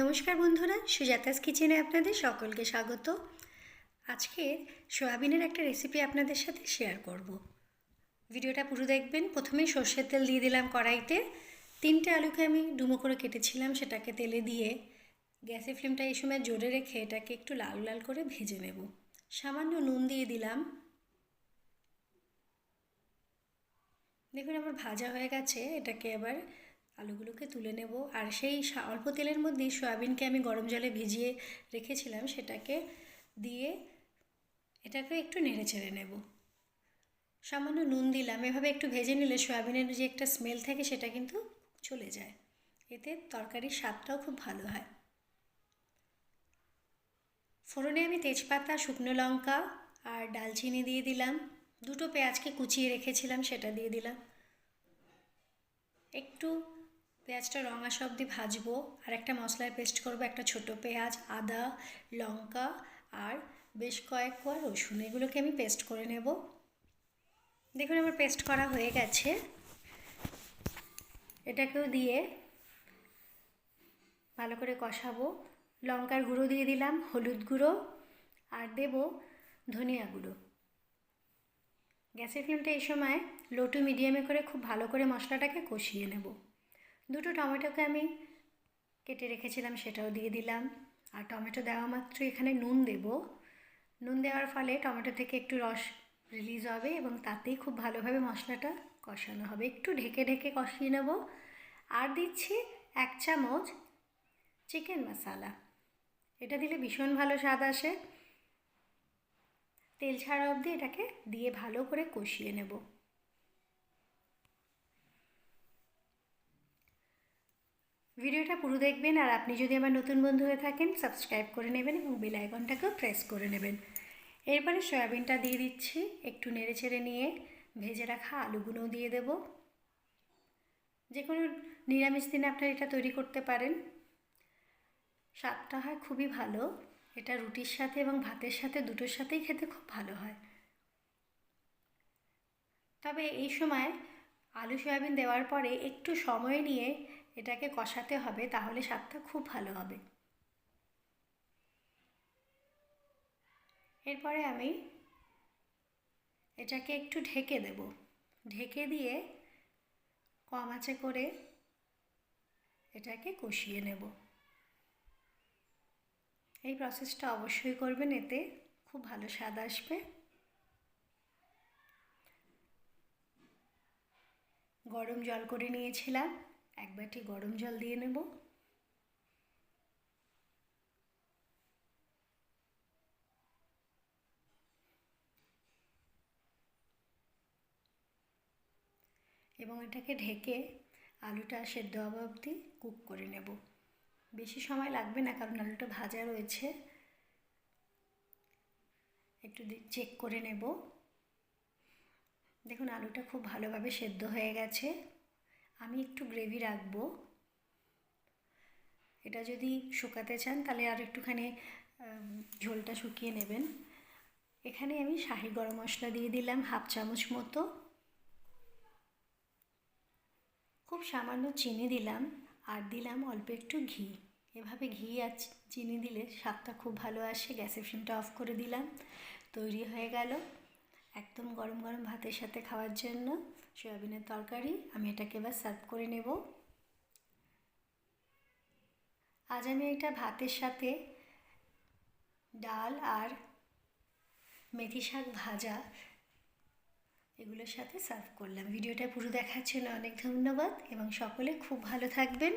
নমস্কার বন্ধুরা, সুজাতাস কিচেনে আপনাদের সকলকে স্বাগত। আজকে সয়াবিনের একটা রেসিপি আপনাদের সাথে শেয়ার করব। ভিডিওটা পুরো দেখবেন। প্রথমে সর্ষের তেল দিয়ে দিলাম কড়াইতে। তিনটে আলুকে আমি ডুমো করে কেটেছিলাম, সেটাকে তেলে দিয়ে গ্যাসের ফ্লেমটা এই সময় জোরে রেখে এটাকে একটু লাল লাল করে ভেজে নেব। সামান্য নুন দিয়ে দিলাম। দেখুন, আমার ভাজা হয়ে গেছে। এটাকে এবার আলুগুলোকে তুলে নেব। আর সেই অল্প তেলের মধ্যেই সয়াবিনকে আমি গরম জলে ভিজিয়ে রেখেছিলাম, সেটাকে দিয়ে এটাকে একটু নেড়ে চেড়ে নেব। সামান্য নুন দিলাম। এভাবে একটু ভেজে নিলে সয়াবিনের যে একটা স্মেল থাকে সেটা কিন্তু চলে যায়। এতে তরকারির স্বাদটাও খুব ভালো হয়। ফোড়নে আমি তেজপাতা, শুকনো লঙ্কা আর ডালচিনি দিয়ে দিলাম। দুটো পেঁয়াজকে কুচিয়ে রেখেছিলাম, সেটা দিয়ে দিলাম। একটু পেঁয়াজটা রঙ আসা অবধি ভাজবো, আর একটা মশলার পেস্ট করব, একটা ছোট পেঁয়াজ, আদা, লঙ্কা, আর বেশ কয়েক কোয়া রসুন। এগুলোকে আমি পেস্ট করে নেব। দেখুন আমার পেস্ট করা হয়ে গেছে। এটাকেও দিয়ে ভালো করে কষাবো। লঙ্কার গুঁড়ো দিয়ে দিলাম, হলুদ গুঁড়ো, আর দেব ধনিয়া গুঁড়ো। গ্যাসের ফ্লেমটা এই সময় লো টু মিডিয়ামে করে খুব ভালো করে মশলাটাকে কষিয়ে নেব। দুটো টমেটোকে আমি কেটে রেখেছিলাম, সেটাও দিয়ে দিলাম। আর টমেটো দেওয়া মাত্র এখানে নুন দেব। নুন দেওয়ার ফলে টমেটো থেকে একটু রস রিলিজ হবে এবং তাতেই খুব ভালোভাবে মশলাটা কষানো হবে। একটু ঢেকে ঢেকে কষিয়ে নেব। আর দিচ্ছি এক চামচ চিকেন মশালা। এটা দিলে ভীষণ ভালো স্বাদ আসে। তেল ছাড়া অবধি এটাকে দিয়ে ভালো করে কষিয়ে নেব। ভিডিওটা পুরো দেখবেন আর আপনি যদি আমার নতুন বন্ধু হয়ে থাকেন সাবস্ক্রাইব করে নেবেন এবং বেল আইকনটাকেও প্রেস করে নেবেন। এরপরে সয়াবিনটা দিয়ে দিচ্ছি, একটু নেড়ে ছেড়ে নিয়ে ভেজে রাখা আলুগুলোও দিয়ে দেব। যে কোনো নিরামিষ দিনে আপনারা এটা তৈরি করতে পারেন। স্বাদটা হয় খুবই ভালো। এটা রুটির সাথে এবং ভাতের সাথে, দুটোর সাথেই খেতে খুব ভালো হয়। তবে এই সময় আলু সয়াবিন দেওয়ার পরে একটু সময় নিয়ে এটাকে কষাতে হবে, তাহলে স্বাদটা খুব ভালো হবে। এরপরে আমি এটাকে একটু ঢেকে দেব। ঢেকে দিয়ে কম আঁচে করে এটাকে কষিয়ে নেব। এই প্রসেসটা অবশ্যই করবেন, এতে খুব ভালো স্বাদ আসবে। গরম জল করে নিয়েছিলাম। এক বাটি গরম জল দিয়ে নেব। এবং এটাকে ঢেকে আলুটা সেদ্ধ হওয়া অবধি কুক করে নেব। বেশি সময় লাগবে না, কারণ আলুটা ভাজা রয়েছে। একটু চেক করে নেব। দেখুন, আলুটা খুব ভালোভাবে সেদ্ধ হয়ে গেছে। আমি একটু গ্রেভি রাখব। এটা যদি শুকাতে চান তাহলে আর একটুখানি ঝোলটা শুকিয়ে নেবেন। এখানে আমি শাহি গরম মশলা দিয়ে দিলাম হাফ চামচ মতো। খুব সামান্য চিনি দিলাম আর দিলাম অল্প একটু ঘি। এভাবে ঘি আর চিনি দিলে স্বাদটা খুব ভালো আসে। গ্যাসের ফ্লেমটা অফ করে দিলাম। তৈরি হয়ে গেল। একদম গরম গরম ভাতের সাথে খাওয়ার জন্য সয়াবিনের তরকারি। আমি এটাকে এবার সার্ভ করে নেব। আজ আমি এটা ভাতের সাথে ডাল আর মেথি শাক ভাজা এগুলোর সাথে সার্ভ করলাম। ভিডিওটা পুরো দেখার জন্য অনেক ধন্যবাদ এবং সকলে খুব ভালো থাকবেন।